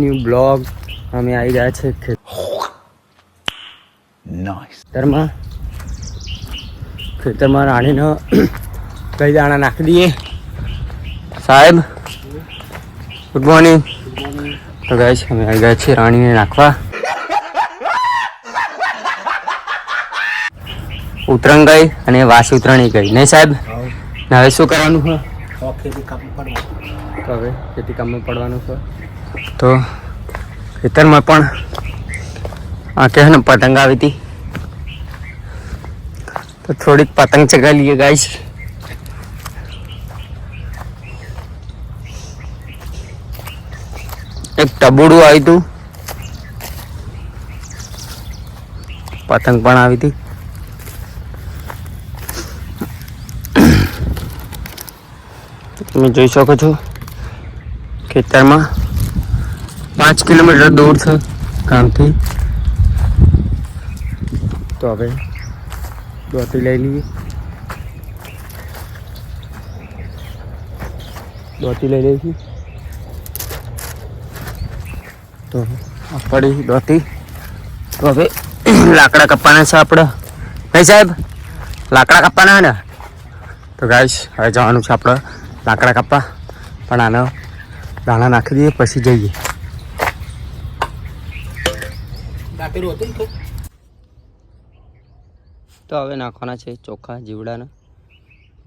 New blog અમે આવી ગયા છે ખેતરમાં. ખેતરમાં રાણીનો કઈ દાણા નાખી દઈએ. સાહેબ ગુડ મોર્નિંગ તો ગાઈસ અમે આવી ગયા છીએ રાણીને નાખવા. ઉતરણ ગઈ અને વાસી ઉતરણી ગઈ. નહીં સાહેબ? હવે શું કરવાનું છે? તો હવે ખેતી કામમાં પડવાનું છે. તો ખેતરમાં પણ આ કહે ને પતંગ આવી હતી. તો થોડીક પતંગ ચગાવી લઈએ ગાઈશ એક ટબુડું આવ્યું હતું. પતંગ પણ આવી હતી. તમે જોઈ શકો છો ખેતરમાં પાંચ કિલોમીટર દૂર છે ગામથી તો હવે દોતી લઈ લઈએ. દોતી લઈ લઈશું. તો પડી દોતી. તો હવે લાકડા કપવાના છે આપણે. નહીં સાહેબ? લાકડા કપવાના ને? તો ગાઈશ હવે જવાનું છે આપણે લાકડા કપા પણ આને દાણા નાખી દઈએ, પછી જઈએ. તો હવે નાખવાના છે ચોખા જીવડાના.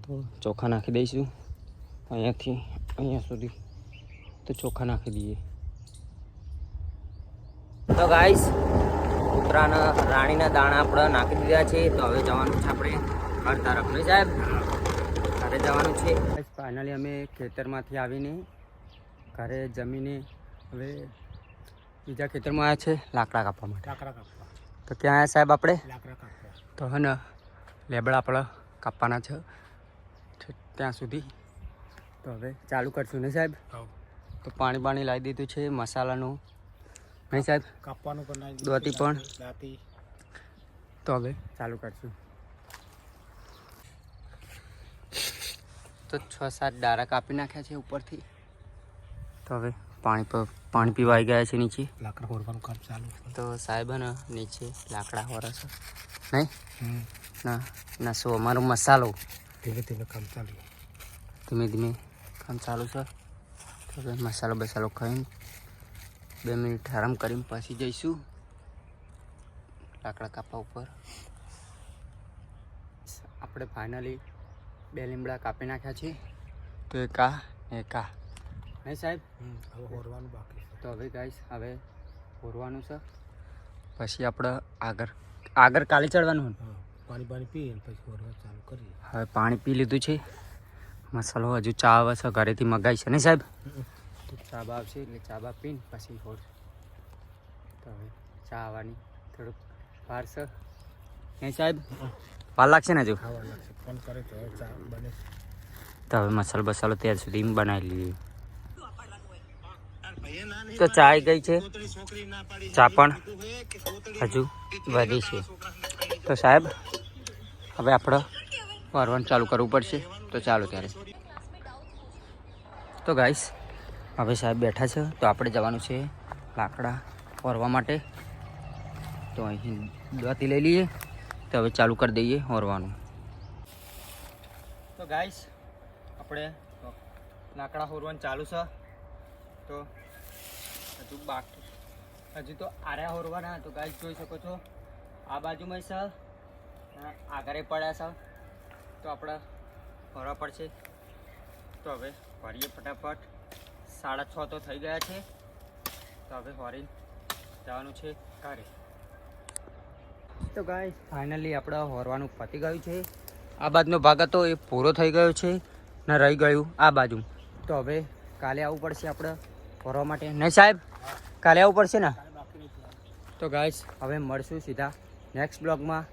તો ચોખા નાખી દઈશું. અહીંયાથી, અહીંયા સુધી તો ચોખા નાખી દઈએ. તો ગાઈસ કૂતરાના રાણીના દાણા આપણે નાખી દીધા છે. તો હવે જવાનું છે આપણે ઘર તરફ. નહીં સાહેબ, ઘરે જવાનું છે. ફાઇનલી અમે ખેતરમાંથી આવીને ઘરે જમીને હવે બીજા ખેતરમાં આવ્યા છે લાકડા કાપવા માટે. લાકડા કાપવા. તો ક્યાં આવ્યા સાહેબ આપણે? લાકડા કાપવા. તો હે ને લેબડા આપણે કાપવાના છે ત્યાં સુધી. તો હવે ચાલુ કરશું ને સાહેબ? તો પાણી પાણી લાવી દીધું છે મસાલાનું. નહીં સાહેબ? કાપવાનું પણ દોતી પણ. દાંતી તો હવે ચાલુ કરશું. તો છ સાત દારા કાપી નાખ્યા છે ઉપરથી. તો હવે પાણી પર પાણી પીવા આવી ગયા છે નીચે. લાકડા ફોડવાનું કામ ચાલુ તો સાહેબ નીચે લાકડા હોરા છે. નહીં? ના ના શું અમારો મસાલો. ધીમે ધીમે કામ ચાલુ ધીમે ધીમે કામ ચાલુ છે. તો મસાલો બસાલો ખાઈને બે મિનિટ આરામ કરીને પછી જઈશું. લાકડા કાપવા ઉપર. આપણે ફાઇનલી બે લીમડા કાપી નાખ્યા છે. તો એક આ એક આ. નહીં સાહેબ? હવે ફોડવાનું બાકી છે. તો હવે ગાઈશ હવે હોરવાનું છે. પછી આપણે આગળ આગળ કાલે ચડવાનું? હા પાણી પાણી પી પછી ફોડવા ચાલુ કરીએ. હવે પાણી પી લીધું છે. મસાલો હજુ ચા આવે છે ઘરેથી મગાવી છે. ને સાહેબ? ચા બા આવશે એટલે ચા બા પીને પછી હોર. તો હવે ચા આવવાની. થોડુંક વાર છે. હે સાહેબ? વાર લાગશે ને હજુ? ખાવા લાગશે. ફોન કરે તો હવે ચા બને. તો હવે મસાલો બસાલો ત્યાર સુધી બનાવી લઈએ. તો ચા આવી ગઈ છે. ચા પણ હજુ વધી છે. તો સાહેબ, હવે આપણે વારવાનું ચાલુ કરવું પડશે. તો ચાલો ત્યારે. તો ગાઈસ હવે સાહેબ બેઠા છે. તો આપણે જવાનું છે લાકડા ઓરવા માટે. તો અહીં દોતી લઈ લઈએ. તો હવે ચાલુ કરી દઈએ ઓરવાનું. તો ગાઈસ આપણે લાકડા હોરવાનું ચાલુ છે. તો હજુ બાકી. હજુ તો આર્યા હોરવાના તો ગાય જોઈ શકો છો, આ બાજુમાં છે. આગળ પડ્યા છે. તો આપણે ફરવા પડશે તો હવે ફરીએ ફટાફટ. સાડા છ તો થઈ ગયા છે. તો હવે હોરી જવાનું છે ઘરે. તો ગાય ફાઇનલી આપણે હોરવાનું પતી ગયું છે. આ બાજુનો ભાગ હતો એ પૂરો થઈ ગયો છે. ને રહી ગયું આ બાજુ. તો હવે કાલે આવવું પડશે આપણે ફરવા માટે. નહીં સાહેબ કાલે આવવું પડશે ને? તો ગાઈસ હવે મળશું સીધા નેક્સ્ટ બ્લોગમાં